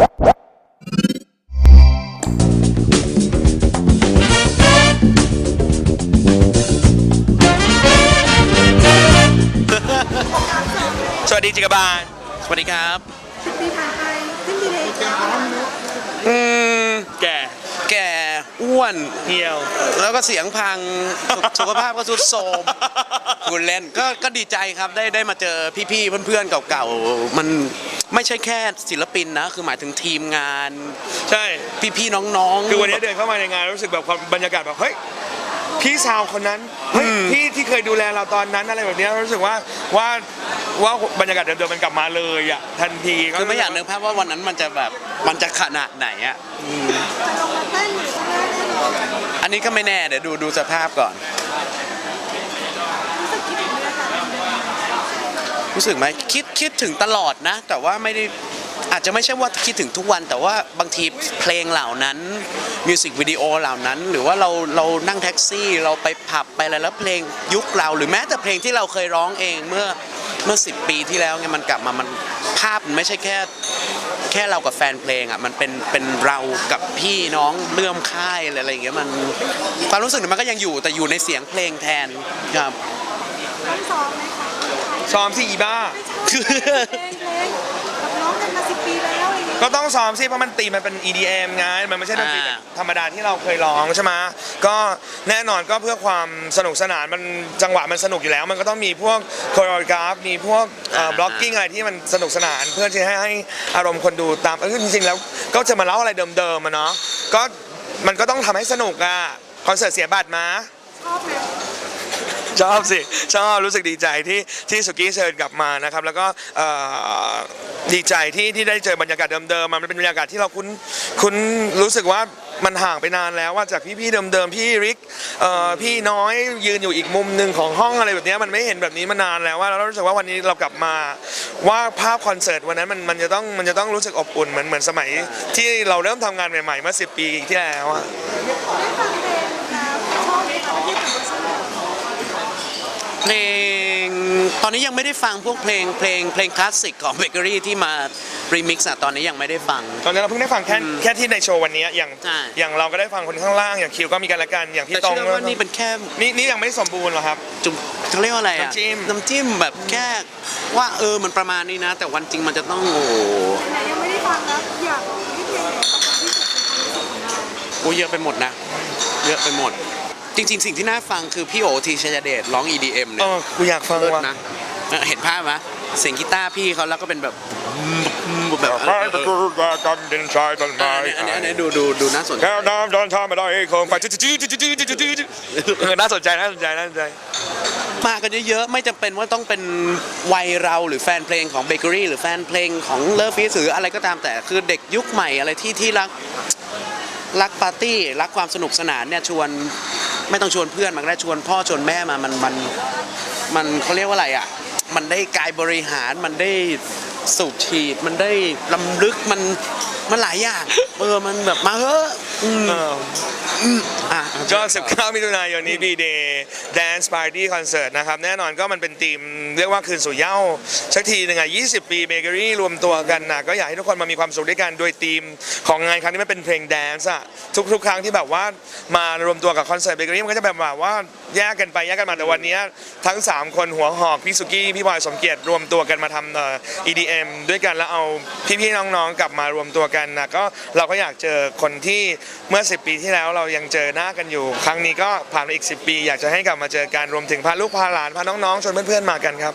สวัสดีจิกบาลสวัสดีครับสิบปีผ่านไปสิ้นปีเลยอืมแก่แก่อ้วน เหี่ยว แล้วก็เสียงพังสุขสุขภาพก็สุดโทรมคุณเล่นก็ก็ดีใจครับได้ได้มาเจอพี่ๆเพื่อนๆเก่าๆมัน ไม่ใช่แค่ศิลปินนะ คือหมายถึงทีมงาน ใช่ พี่ๆน้องๆคือวันนี้เดินเข้ามาในงานรู้สึกแบบความบรรยากาศแบบเฮ้ยพี่สาวคนนั้นเฮ้ยพี่ที่เคยดูแลเราตอนนั้นอะไรแบบเนี้ยรู้สึกว่าว่าว่าบรรยากาศเดิมๆมันกลับมาเลยอะทันทีคือไม่อยากนึกภาพว่าวันนั้นมันจะแบบมันจะขนาดไหนอะจะลงมาเต้นหรือว่าแน่นอนอันนี้ก็ไม่แน่เดี๋ยวดูดูสภาพก่อน รู้สึกคิดถึงบรรยากาศเดิม รู้สึกไหมคิดคิดถึงตลอดนะ แต่ว่าไม่ได้อาจจะไม่ใช่ว่าคิดถึงทุกวัน แต่ว่าบางทีเพลงเหล่านั้นมิวสิกวิดีโอเหล่านั้น หรือว่าเราเรานั่งแท็กซี่ เราไปผับไปอะไรแล้วเพลงยุคเรา หรือแม้แต่เพลงที่เราเคยร้องเองเมื่อเมื่อสิปีที่แล้วเนี่ยมันกลับมามันภาพมันไม่ใช่แค่แค่เรากับแฟนเพลงอะมันเป็นเป็นเรากับพี่น้องเลื่อมค่ายอะไรอย่างเงี้ยมันความรู้สึกเนี่ยมันก็ยังอยู่แต่อยู่ในเสียงเพลงแทนครับ ซ้อมไหมคะ ซ้อมสิอีบ้า เพลงเพลงกับน้องกันมาสิบปีแล้วอะไรอย่างเงี้ยก็ต้องซ้อมสิเพราะมันตีมันเป็น EDM ไงมันไม่ใช่ดนตรีแบบธรรมดาที่เราเคยร้องใช่ไหมก็แน่นอนก็เพื่อความสนุกสนานมันจังหวะมันสนุกอยู่แล้ว มันก็ต้องมีพวกโคโรกราฟมีพวกบล็อกกิ้งอะไรที่มันสนุกสนานเพื่อที่ให้ให้อารมณ์คนดูตามเออจริงๆแล้วก็จะมาเล่าอะไรเดิมๆมาเนาะก็มันก็ต้องทำให้สนุกอะคอนเสิร์ตเสียบัตรมาชอบไหม ชอบสิชอบรู้สึกดีใจที่ที่สุกี้เชิญกลับมานะครับ แล้วก็เอ่อดีใจที่ที่ได้เจอบรรยากาศเดิมๆมันเป็นบรรยากาศที่เราคุ้นคุ้นรู้สึกว่ามันห่างไปนานแล้วว่าจากพี่ๆเดิมๆพี่ริกเอ่อพี่น้อยยืนอยู่อีกมุมหนึ่งของห้องอะไรแบบเนี้ยมันไม่เห็นแบบนี้มานานแล้วว่าเรารู้สึกว่าวันนี้เรากลับมา ว่าภาพคอนเสิร์ตวันนั้นมันมันจะต้องมันจะต้องรู้สึกอบอุ่นเหมือนเหมือนสมัย ที่เราเริ่มทำงานใหม่ๆเมื่อ10 ปีที่แล้วอะ ได้ฟังเพลงแล้วชอบไหมคะที่ถึงเวอร์ชันแบบ เพลงตอนนี้ยังไม่ได้ฟังพวกเพลงเพลงเพลงคลาสสิกของเบเกอรี่ที่มารีมิกซ์อะตอนนี้ยังไม่ได้ฟัง ตอนนี้เราเพิ่งได้ฟังแค่แค่ที่ในโชว์วันนี้อย่างใช่ อย่างเราก็ได้ฟังคนข้างล่างอย่างคิวก็มีกันและกันอย่างพี่แต่ตองเชื่อว่านี่เป็นแค่นี่นี่ยังไม่สมบูรณ์หรอครับ จุ่มเขาเรียกว่าอะไรอะน้ำจิ้ม น้ำจิ้มแบบแค่ว่าเออมันประมาณนี้นะ แต่วันจริงมันจะต้องโอ้โหไหนยังไม่ได้ฟังแล้วอยากให้เพลงไหนประกอบที่สุดในความรู้สึกของเราโอ้เยอะไปหมดนะ เยอะไปหมด จริง ๆ สิ่งที่น่าฟังคือพี่โอทีชยเดชร้อง EDM เอเนี่ยอกูอยากฟังเลิศว่ะ นะเออเห็นภาพไหมเสียงกีตาร์พี่เขาแล้วก็เป็นแบบแบบใครจะกูจะกันดินชายต้นเอไม้ออันนี้อันนี้ดูดูดูน่าสนใจ แก้วน้ำจอนทำอะไรคงไปจืดจืดจืดจืดจืดจืดจืดเออน่าสนใจน่าสนใจน่าสนใจ มากันเยอะๆ ไม่จำเป็นว่าต้องเป็นวัยเราหรือแฟนเพลงของเบเกอรี่หรือแฟนเพลงของเลิฟฟีสหรืออะไรก็ตามแต่คือเด็กยุคใหม่อะไรที่ที่รักรักปาร์ตี้ รักความสนุกสนานเนี่ยชวน ไม่ต้องชวนเพื่อนมันก็ได้ชวนพ่อชวนแม่มามันมันมันเขาเรียกว่าอะไรอะ มันได้กายบริหารมันได้สูบฉีด มันได้ลำลึกมัน มันหลายอย่างเออมันแบบมาเฮ้อะอืมเอออะ ก็ 19 มิถุนายนนี้ B-Day Dance Party Concert นะครับ แน่นอนก็มันเป็นธีม เรียกว่าคืนสู่เหย้าสักทีหนึ่งอะ 20 ปีเบเกอรี่รวมตัวกันนะก็อยากให้ทุกคนมามีความสุขด้วยกันโดยธีมของงานครั้งนี้มันเป็นเพลงแดนซ์อะทุกๆ ครั้งที่แบบว่ามารวมตัวกับคอนเสิร์ตเบเกอรี่มันก็จะแบบว่าแยกกันไปแยกกันมาแต่วันนี้ทั้ง 3 คนหัวหอกพี่สุกี้พี่บอยสมเกียรติรวมตัวกันมาทำเอ่อ EDM ด้วยกันแล้วเอาพี่ๆน้องๆกลับมารวมตัวกันนะก็เราก็อยากเจอคนที่เมื่อ 10 ปีที่แล้วเรายังเจอหน้ากันอยู่ ครั้งนี้ก็ผ่านไปอีก 10 ปี อยากจะให้กลับมาเจอกันรวมถึงพาลูกพาหลานพาน้องๆชวนเพื่อนๆมากันครับ